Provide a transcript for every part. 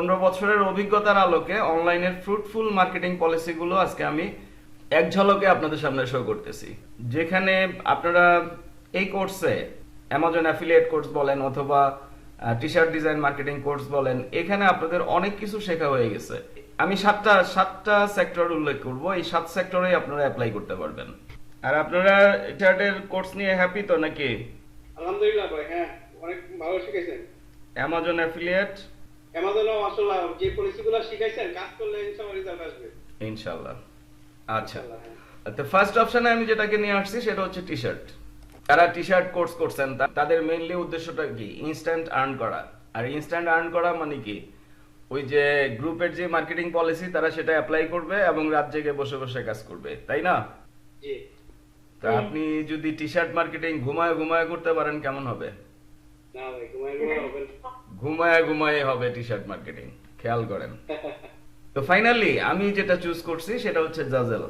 পনেরো বছরের অভিজ্ঞতার আলোকে অনলাইনের ফ্রুটফুল মার্কেটিং পলিসিগুলো আজকে আমি এক ঝলকে আপনাদের সামনে শো করতেছি। যেখানে আপনারা এই কোর্সে অ্যামাজন অ্যাফিলিয়েট কোর্স বলেন অথবা T shirt design marketing course বলেন এখানে আপনাদের অনেক কিছু শেখা হয়ে গেছে। আমি সাতটা সাতটা সেক্টর উল্লেখ করব এই সাত সেক্টরে আপনারা অ্যাপ্লাই করতে পারবেন। আর আপনারা শার্টের কোর্স নিয়ে হ্যাপি তো নাকি? আলহামদুলিল্লাহ ভাই হ্যাঁ অনেক ভালো শিখাইছেন অ্যামাজন অ্যাফিলিয়েট অ্যামাজনও মাশাআল্লাহ যে পলিসিগুলো শিখাইছেন কাজ করলে ইনশাআল্লাহ রেজাল্ট আসবে। ইনশাল্লাহ। আচ্ছা। তো ফার্স্ট অপশনে আমি যেটাকে নিয়ে আসছি সেটা হচ্ছে টি শার্ট যারা টি শার্ট কোর্স করছেন তাদের মেইনলি উদ্দেশ্যটা কি? ইনস্ট্যান্ট আর্ন করা। আর ইনস্ট্যান্ট আর্ন করা মানে কি? ওই যে গ্রুপের যে মার্কেটিং পলিসি তারা সেটা অ্যাপ্লাই করবে এবং রাত জেগে বসে বসে কাজ করবে। তাই না? জি। তো আপনি যদি টি শার্ট মার্কেটিং ঘুমায় ঘুমায় করতে পারেন কেমন হবে? না ভাই ঘুমাই ঘুমাই হবে না। ঘুমায় ঘুমায় হবে টি শার্ট মার্কেটিং খেয়াল করেন। তো ফাইনালি আমি যেটা চুজ করছি সেটা হচ্ছে জাজেল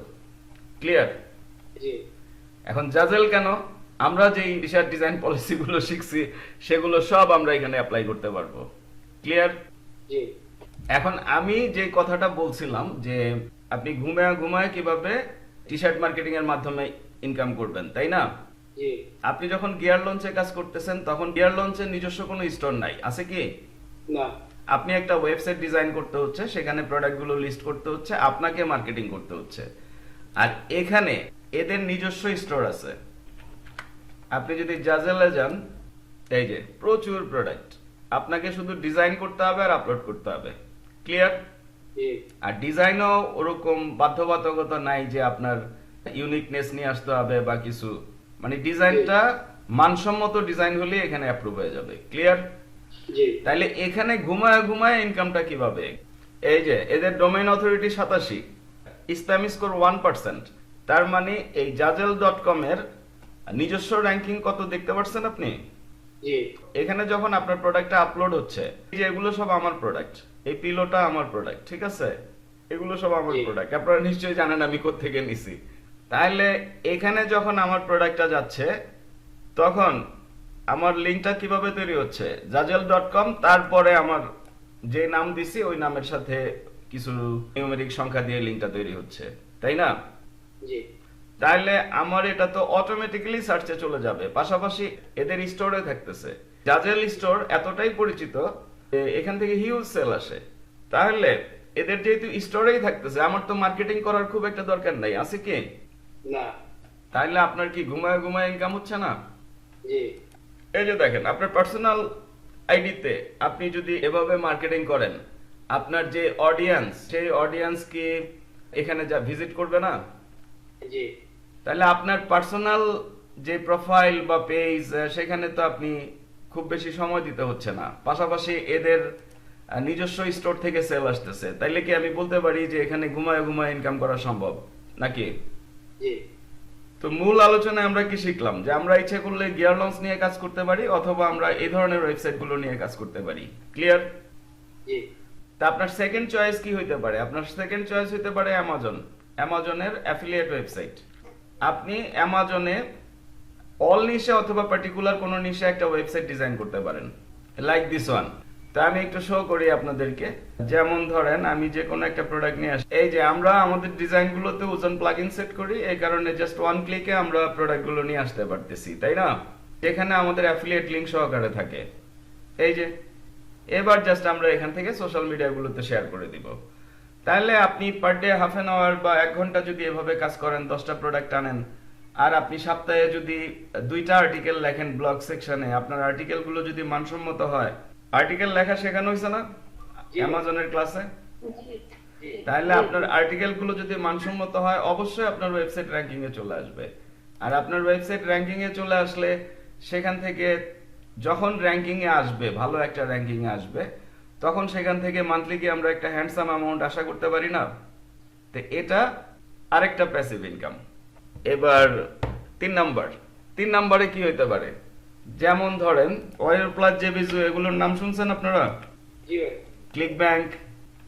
ক্লিয়ার এখন জাজেল কেন? আমরা যেই রিসার্চ ডিজাইন পলিসিগুলো শিখছি সেগুলো সব আমরা এখানে অ্যাপ্লাই করতে পারব। ক্লিয়ার এখন আমি যে কথাটা বলছিলাম যে আপনি ঘুমায় ঘুমায় কীভাবে টি শার্ট মার্কেটিং এর মাধ্যমে ইনকাম করবেন তাই না? আপনি যখন গিয়ার লঞ্চে কাজ করতেছেন তখন গিয়ার লঞ্চের নিজস্ব কোনো স্টোর নাই। আছে কি? না। আপনি একটা ওয়েবসাইট ডিজাইন করতে হচ্ছে সেখানে প্রোডাক্টগুলো লিস্ট করতে হচ্ছে আপনাকে মার্কেটিং করতে হচ্ছে। আর এখানে এদের নিজস্ব স্টোর আছে। আপনি যদি জাজেলে যান এই যে প্রচুর প্রোডাক্ট আপনাকে শুধু ডিজাইন করতে হবে আর আপলোড করতে হবে। ক্লিয়ার আর ডিজাইনও ওরকম বাধ্যবাধকতা নাই যে আপনার ইউনিকনেস নিয়ে আসতে হবে বা কিছু। মানে ডিজাইনটা মানসম্মত ডিজাইন হলে এখানে অ্যাপ্রুভ হয়ে যাবে। ক্লিয়ার জি। তাহলে এখানে ঘুমায় ঘুমায় ইনকামটা কীভাবে? এই যে এদের ডোমেইন অথরিটি সাতাশি। ইসলামী স্কোর ওয়ান পার্সেন্ট তার মানে এই জাজেল ডট কম এর নিজস্ব র্যাঙ্কিং কত দেখতে পাচ্ছেন আপনি? এখানে যখন আপনার প্রোডাক্টটা আপলোড হচ্ছে এই যে এগুলো সব আমার প্রোডাক্ট এই পিলোটা আমার প্রোডাক্ট ঠিক আছে? এগুলো সব আমার প্রোডাক্ট আপনারা নিশ্চয়ই জানেন আমি কোত্থেকে নিছি। তাহলে এখানে যখন আমার প্রোডাক্টটা যাচ্ছে তখন আমার লিঙ্কটা কীভাবে তৈরি হচ্ছে? জাজেল ডট কম তারপরে আমার যে নাম দিছি ওই নামের সাথে কিছু নিউমেরিক সংখ্যা দিয়ে লিঙ্কটা তৈরি হচ্ছে। তাই না? জি। তাহলে আমার এটা তো অটোমেটিক্যালি সার্চে চলে যাবে। পাশাপাশি এদের স্টোরে থাকতেছে। জাজেল স্টোর এতটাই পরিচিত এখান থেকে হিউজ সেল আসে। তাহলে এদের যেহেতু স্টোরেই থাকতেছে আমার তো মার্কেটিং করার খুব একটা দরকার নাই। আছে কি? না। তাহলে আপনার কি ঘুমায় ঘুমায় ইনকাম হচ্ছে না? জি। এই যে দেখেন আপনার পার্সোনাল আইডিতে আপনি যদি এভাবে মার্কেটিং করেন আপনার যে অডিয়েন্স সেই অডিয়েন্স কি এখানে যা ভিজিট করবে না? জি। তাহলে আপনার পার্সোনাল যে প্রোফাইল বা পেজ সেখানে তো আপনি খুব বেশি সময় দিতে হচ্ছে না। পাশাপাশি এদের নিজস্ব স্টোর থেকে সেল আসতেছে। তাইলে কি আমি বলতে পারি যে এখানে ঘুমায় ঘুমায় ইনকাম করা সম্ভব নাকি? তো মূল আলোচনায় আমরা কি শিখলাম? যে আমরা ইচ্ছে করলে গিয়ার লঞ্চ নিয়ে কাজ করতে পারি অথবা আমরা এই ধরনের ওয়েবসাইটগুলো নিয়ে কাজ করতে পারি। ক্লিয়ার? তা আপনার সেকেন্ড চয়েস কি হইতে পারে? আপনার সেকেন্ড চয়েস হইতে পারে অ্যামাজন। অ্যামাজনের অ্যাফিলিয়েট ওয়েবসাইট। আপনি অ্যামাজনে অল নিশে অথবা পার্টিকুলার কোনো নিশে একটা ওয়েবসাইট ডিজাইন করতে পারেন। Like this one. তা আমি একটু শো করি আপনাদেরকে। যেমন ধরেন, আমি যে কোনো একটা প্রোডাক্ট নিয়ে আসি। এই যে আমরা আমাদের ডিজাইন গুলোতে ওজন প্লাগইন সেট করি, এই কারণে জাস্ট ওয়ান ক্লিকে আমরা প্রোডাক্টগুলো নিয়ে আসতে পারতেছি, তাই না? এখানে আমাদের অ্যাফিলিয়েট লিংক সহকারে থাকে। এই যে, এবার জাস্ট আমরা এখান থেকে সোশ্যাল মিডিয়াগুলোতে শেয়ার করে দিব। তাহলে আপনি per day half an hour বা এক ঘণ্টা যদি এভাবে কাজ করেন, দশটা প্রোডাক্ট আনেন, আর আপনি সপ্তাহে যদি দুইটা আর্টিকেল লেখেন ব্লগ সেকশনে আপনার আর্টিকেলগুলো যদি মানসম্মত হয় আর্টিকেল লেখা শেখানো হয়েছে না? অ্যামাজনের ক্লাসে তাহলে আপনার আর্টিকেলগুলো যদি মানসম্মত হয় অবশ্যই আপনার ওয়েবসাইট র্যাঙ্কিং এ চলে আসবে। আর আপনার ওয়েবসাইট র্যাঙ্কিং এ চলে আসলে সেখান থেকে যখন র্যাঙ্কিং এ আসবে ভালো একটা র্যাঙ্কিং এ আসবে তখন সেখান থেকে মান্থলি কি আমরা একটা হ্যান্ডসাম অ্যামাউন্ট আশা করতে পারি না? তো এটা আরেকটা প্যাসিভ ইনকাম এবার তিন নাম্বার তিন নাম্বারে কি হইতে পারে? যেমন ধরেন ওয়ার প্লাস জেবিজু এগুলোর নাম শুনছেন আপনারা? ক্লিক ব্যাংক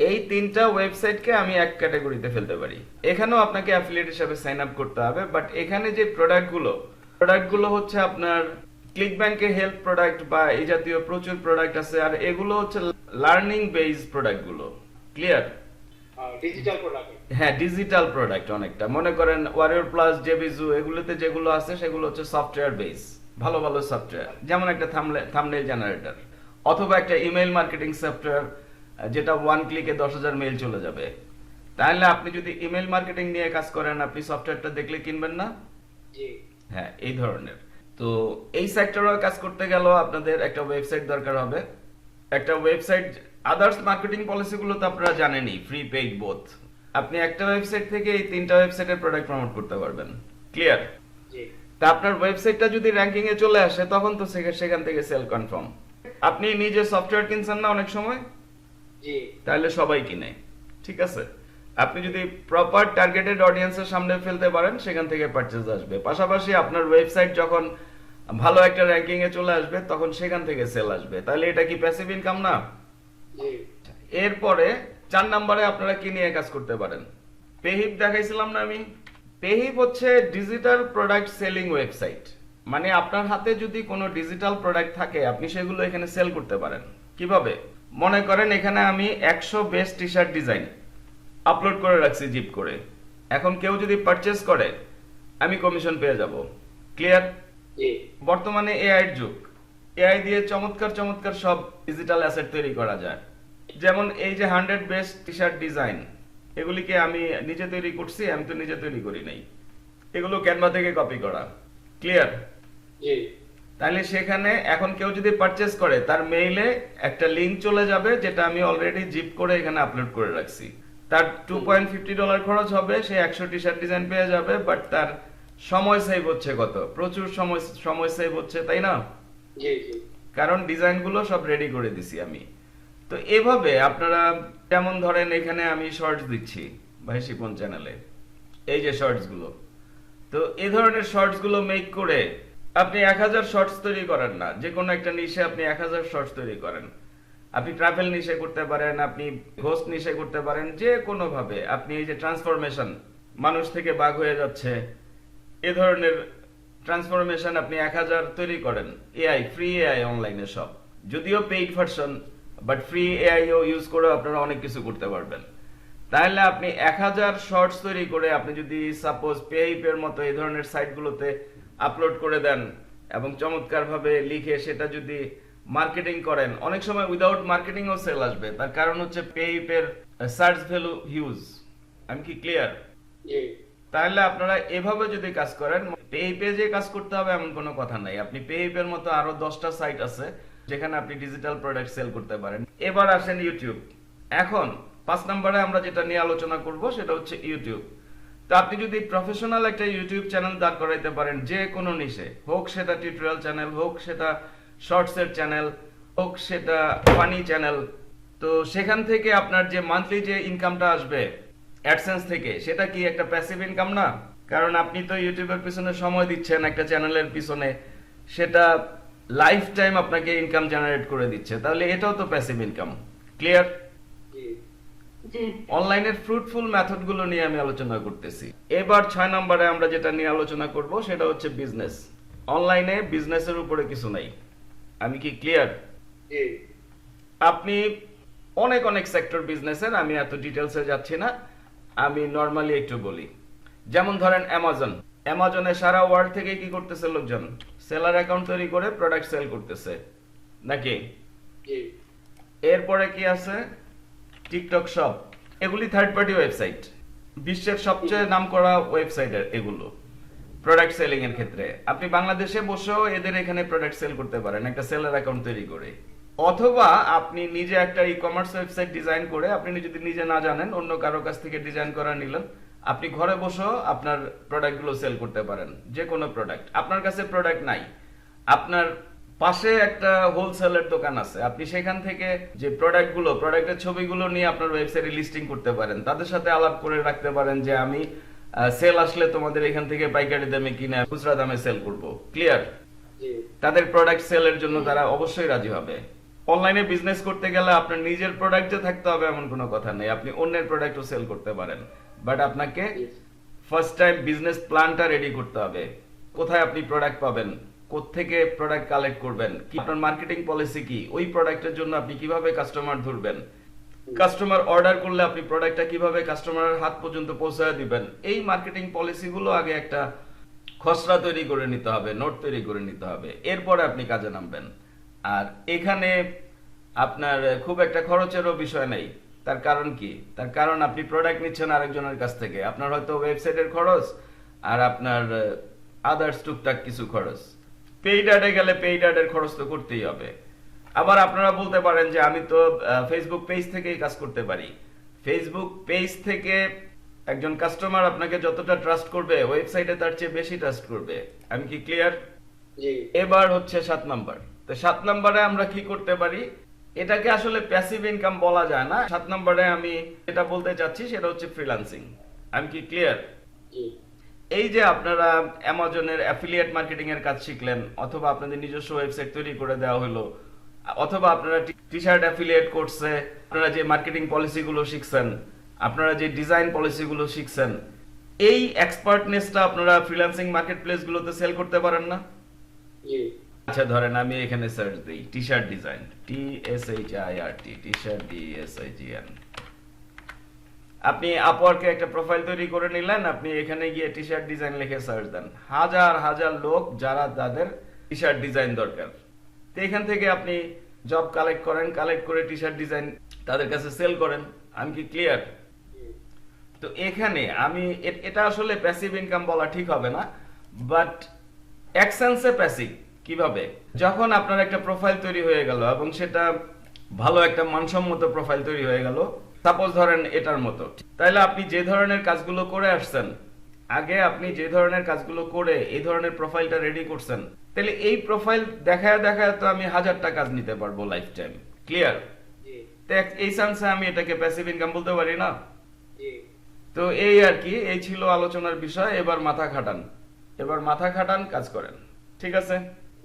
এই তিনটা ওয়েবসাইটকে আমি এক ক্যাটাগরিতে ফেলতে পারি। এখানেও আপনাকে অ্যাফিলিয়েট হিসাবে সাইন আপ করতে হবে বাট এখানে যে প্রোডাক্টগুলো প্রোডাক্টগুলো হচ্ছে আপনার ক্লিক ব্যাংকে হেলথ প্রোডাক্ট বা এই জাতীয় প্রচুর প্রোডাক্ট আছে আর এগুলো হচ্ছে লার্নিং বেস প্রোডাক্টগুলো ক্লিয়ার ডিজিটাল প্রোডাক্ট হ্যাঁ ডিজিটাল প্রোডাক্ট অনেকটা। মনে করেন ওয়ারিয়র প্লাস জেবিজু এগুলোতে যেগুলো আছে সেগুলো হচ্ছে সফটওয়্যার বেস ভালো ভালো সফটওয়্যার যেমন একটা থামনেল জেনারেটর অথবা একটা ইমেল মার্কেটিং সফটওয়্যার যেটা ওয়ান ক্লিকে দশ হাজার মেল চলে যাবে। তাহলে আপনি যদি ইমেল মার্কেটিং নিয়ে কাজ করেন আপনি সফটওয়্যারটা দেখলে কিনবেন না? হ্যাঁ এই ধরনের। তো এই সেক্টরে কাজ করতে গেলেও আপনাদের একটা ওয়েবসাইট দরকার হবে। একটা ওয়েবসাইট আদার্স মার্কেটিং পলিসিগুলো তো আপনারা জানেনই ফ্রি পেইড বোথ আপনি একটা ওয়েবসাইট থেকে এই তিনটা ওয়েবসাইটের প্রোডাক্ট প্রমোট করতে পারবেন। ক্লিয়ার জি। তা আপনার ওয়েবসাইটটা যদি র্যাঙ্কিং এ চলে আসে তখন তো সেখা- সেখান থেকে সেল কনফার্ম আপনি নিজে সফটওয়্যার কিনছেন না অনেক সময়? জি। তাহলে সবাই কিনে ঠিক আছে? আপনি যদি প্রপার টার্গেটেড অডিয়েন্সের সামনে ফেলতে পারেন সেখান থেকে পারচেজ আসবে। পাশাপাশি আপনার ওয়েবসাইট যখন ভালো একটা র্যাঙ্কিং এ চলে আসবে তখন সেখান থেকে সেল আসবে। তাহলে এটা কি প্যাসিভ ইনকাম না? এরপরে চার নম্বরে আপনারা কি নিয়ে কাজ করতে পারেন? পেহিপ দেখাইছিলাম না আমি? পেহিপ হচ্ছে ডিজিটাল প্রোডাক্ট সেলিং ওয়েবসাইট মানে আপনার হাতে যদি কোনো ডিজিটাল প্রোডাক্ট থাকে আপনি সেগুলো এখানে সেল করতে পারেন। কীভাবে? মনে করেন এখানে আমি একশো best T shirt design upload করে রাখছি জিপ করে। এখন কেউ যদি পারচেস করে আমি কমিশন পেয়ে যাব। ক্লিয়ার বর্তমানে এআই এর যুগ। এআই দিয়ে চমৎকার চমৎকার সব ডিজিটাল অ্যাসেট তৈরি করা যায়। যেমন এই যে hundred best T shirt design এগুলিকে আমি নিজে তৈরি করছি আমি তো নিজে তৈরি করি নাই। এগুলো ক্যানভা থেকে কপি করা। ক্লিয়ার তাহলে সেখানে এখন কেউ যদি পারচেস করে তার মেইলে একটা লিংক চলে যাবে যেটা আমি অলরেডি জিপ করে এখানে আপলোড করে রাখছি। তার টু পয়েন্ট ফিফটি ডলার খরচ হবে সে একশো টি শার্ট ডিজাইন পেয়ে যাবে বাট তার সময় সেভ হচ্ছে কত? প্রচুর সময় সময় সেভ হচ্ছে তাই না? কারণ ডিজাইনগুলো সব রেডি করে দিছি আমি। তো এভাবে আপনারা যেমন ধরেন এখানে আমি শর্টস দিচ্ছি ভাই শিপন চ্যানেলে এই যে শর্টসগুলো। তো এ ধরনের শর্টসগুলো মেক করে আপনি এক হাজার শর্টস তৈরি করেন না, যে কোনো একটা নিশে আপনি এক হাজার শর্টস তৈরি করেন। আপনি ট্রাভেল নিশে করতে পারেন, আপনি হোস্ট নিশে করতে পারেন, যে কোনো ভাবে। আপনি এই যে ট্রান্সফরমেশন মানুষ থেকে বাঘ হয়ে যাচ্ছে, এ ধরনের ট্রান্সফরমেশন আপনি এক হাজার তৈরি করেন। এআই ফ্রি এআই অনলাইনে সব। যদিও paid version but free AI O use করে আপনারা অনেক কিছু করতে পারবেন। তাহলে আপনি এক হাজার শর্টস তৈরি করে আপনি যদি সাপোজ পেইপের মতো এই ধরনের সাইটগুলোতে আপলোড করে দেন এবং চমৎকার ভাবে লিখে সেটা যদি মার্কেটিং করেন অনেক সময় উইদাউট মার্কেটিং ও সেল আসবে। তার কারণ হচ্ছে পেইপের সার্চ ভ্যালু হিউজ আমি কি ক্লিয়ার তাহলে আপনারা এভাবে যদি কাজ করেন পেই যে কাজ করতে হবে এমন কোনো কথা নাই। আপনি পেইপের মতো আরও দশটা সাইট আছে যেখানে আপনি ডিজিটাল প্রোডাক্ট সেল করতে পারেন। এবার আসেন ইউটিউব এখন, পাঁচ নম্বরে আমরা যেটা নিয়ে আলোচনা করব সেটা হচ্ছে ইউটিউব তো আপনি যদি প্রফেশনাল একটা ইউটিউব চ্যানেল দাঁড় করাইতে পারেন, যে কোনো নিশে হোক সেটা টিউটোরিয়াল চ্যানেল হোক সেটা শর্টসের চ্যানেল হোক সেটা ফানি চ্যানেল তো সেখান থেকে আপনার যে মান্থলি যে ইনকামটা আসবে অ্যাডসেন্স থেকে, সেটা কি একটা প্যাসিভ ইনকাম না? কারণ আপনি তো ইউটিউবের পিছনে সময় দিচ্ছেন একটা চ্যানেলের পিছনে। সেটা লাইফ টাইম আপনাকে ইনকাম জেনারেট করে দিচ্ছে তাহলে এটাও তো প্যাসিভ ইনকাম ক্লিয়ার অনলাইনের ফ্রুটফুল মেথডগুলো নিয়ে আমি আলোচনা করতেছি। এবার ছয় নম্বরে আমরা যেটা নিয়ে আলোচনা করব সেটা হচ্ছে বিজনেস অনলাইনে বিজনেসের উপরে কিছু নাই। আমি কি ক্লিয়ার আপনি অনেক অনেক সেক্টর বিজনেসের আমি এত ডিটেলসে যাচ্ছি না। আমি নর্মালি একটু বলি। যেমন ধরেন অ্যামাজন অ্যামাজনে সারা ওয়ার্ল্ড থেকে কি করতেছে লোকজন? সেলার অ্যাকাউন্ট তৈরি করে প্রোডাক্ট সেল করতেছে। নাকি? এরপরে কি আছে? TikTok shop. এগুলি থার্ড পার্টি ওয়েবসাইট বিশ্বের সবচেয়ে নামকরা ওয়েবসাইট এগুলো প্রোডাক্ট সেলিং এর ক্ষেত্রে। আপনি বাংলাদেশে বসেও এদের এখানে প্রোডাক্ট সেল করতে পারেন একটা সেলার অ্যাকাউন্ট তৈরি করে। অথবা আপনি নিজে একটা ই কমার্স ওয়েবসাইট ডিজাইন করে আপনি যদি নিজে না জানেন অন্য কারও কাছ থেকে ডিজাইন করা নিলেন আপনি ঘরে বসেও আপনার প্রোডাক্টগুলো সেল করতে পারেন যে কোনো প্রোডাক্ট আপনার কাছে প্রোডাক্ট নাই আপনার পাশে একটা হোলসেলের দোকান আছে আপনি সেখান থেকে যে প্রোডাক্টগুলো প্রোডাক্টের ছবিগুলো নিয়ে আপনার ওয়েবসাইটে লিস্টিং করতে পারেন তাদের সাথে আলাপ করে রাখতে পারেন যে আমি সেল আসলে তোমাদের এখান থেকে পাইকারি দামে কিনে খুচরা দামে সেল করব। ক্লিয়ার তাদের প্রোডাক্ট সেলের জন্য তারা অবশ্যই রাজি হবে। অনলাইনে বিজনেস করতে গেলে আপনার নিজের প্রোডাক্ট যে থাকতে হবে এমন কোনো কথা নেই আপনি অন্যের প্রোডাক্টও সেল করতে পারেন। বাট আপনাকে ফার্স্ট টাইম বিজনেস প্ল্যানটা রেডি করতে হবে। কোথায় আপনি প্রোডাক্ট পাবেন? কোত্থেকে প্রোডাক্ট কালেক্ট করবেন? কি আপনার মার্কেটিং পলিসি কি? ওই প্রোডাক্টের জন্য আপনি কীভাবে কাস্টমার ধরবেন? কাস্টমার অর্ডার করলে আপনি প্রোডাক্টটা কীভাবে কাস্টমারের হাত পর্যন্ত পৌঁছায় দিবেন? এই মার্কেটিং পলিসিগুলো আগে একটা খসড়া তৈরি করে নিতে হবে নোট তৈরি করে নিতে হবে। এরপরে আপনি কাজে নামবেন। আর এখানে আপনার খুব একটা খরচেরও বিষয় নেই। তার কারণ কি? তার কারণ আপনি প্রোডাক্ট নিচ্ছেন আরেকজনের কাছ থেকে। আপনার হয়তো ওয়েবসাইটের খরচ আর আপনার আদার্স টুকটাক কিছু খরচ। পেইড অ্যাডে গেলে পেইড অ্যাডের খরচ তো করতেই হবে। আবার আপনারা বলতে পারেন যে আমি তো ফেসবুক পেজ থেকেই কাজ করতে পারি। ফেসবুক পেজ থেকে একজন কাস্টমার আপনাকে যতটা ট্রাস্ট করবে ওয়েবসাইটে তার চেয়ে বেশি ট্রাস্ট করবে। আমি কি ক্লিয়ার জি। এবার হচ্ছে সাত নাম্বার তো সাত নাম্বারে আমরা কি করতে পারি? এটাকে আসলে প্যাসিভ ইনকাম বলা যায় না। সাত নাম্বারে আমি যেটা বলতে চাচ্ছি সেটা হচ্ছে ফ্রিল্যান্সিং আমি কি ক্লিয়ার এই যে আপনারা অ্যামাজনের অ্যাফিলিয়েট মার্কেটিং এর কাজ শিখলেন অথবা আপনাদের নিজস্ব ওয়েবসাইট তৈরি করে দেওয়া হলো অথবা আপনারা টি শার্ট অ্যাফিলিয়েট করছে আপনারা যে মার্কেটিং পলিসিগুলো শিখছেন আপনারা যে ডিজাইন পলিসিগুলো শিখছেন এই এক্সপার্টনেসটা আপনারা ফ্রিল্যান্সিং মার্কেট প্লেসগুলোতে সেল করতে পারেন না? আচ্ছা ধরেন আমি এখানে সার্চ দিই T shirt design T S H I R T T shirt D S I G N আপনি আপওয়ার্কে একটা প্রোফাইল তৈরি করে নিলেন, আপনি এখানে গিয়ে টি শার্ট ডিজাইন লিখে সার্চ দেন। হাজার হাজার লোক যারা তাদের টি শার্ট ডিজাইন দরকার। তো এখান থেকে আপনি জব কালেক্ট করেন কালেক্ট করে টি শার্ট ডিজাইন তাদের কাছে সেল করেন। আমি কি ক্লিয়ার তো এখানে আমি এটা আসলে প্যাসিভ ইনকাম বলা ঠিক হবে না বাট অ্যাকসেন্সে প্যাসিভ কীভাবে? যখন আপনার একটা প্রোফাইল তৈরি হয়ে গেল এবং সেটা ভালো একটা মানসম্মত প্রোফাইল তৈরি হয়ে গেল সাপোজ ধরেন এটার মতো। তাহলে আপনি যে ধরনের কাজগুলো করে আসছেন আগে আপনি যে ধরনের কাজগুলো করে এই ধরনের প্রোফাইলটা রেডি করছেন তাহলে এই প্রোফাইল দেখায় দেখায় তো আমি হাজারটা কাজ নিতে পারব লাইফ টাইম ক্লিয়ার এই চান্সে আমি এটাকে প্যাসিভ ইনকাম বলতে পারি না? তো এই আর কি এই ছিল আলোচনার বিষয়। এবার মাথা খাটান। এবার মাথা খাটান কাজ করেন। ঠিক আছে?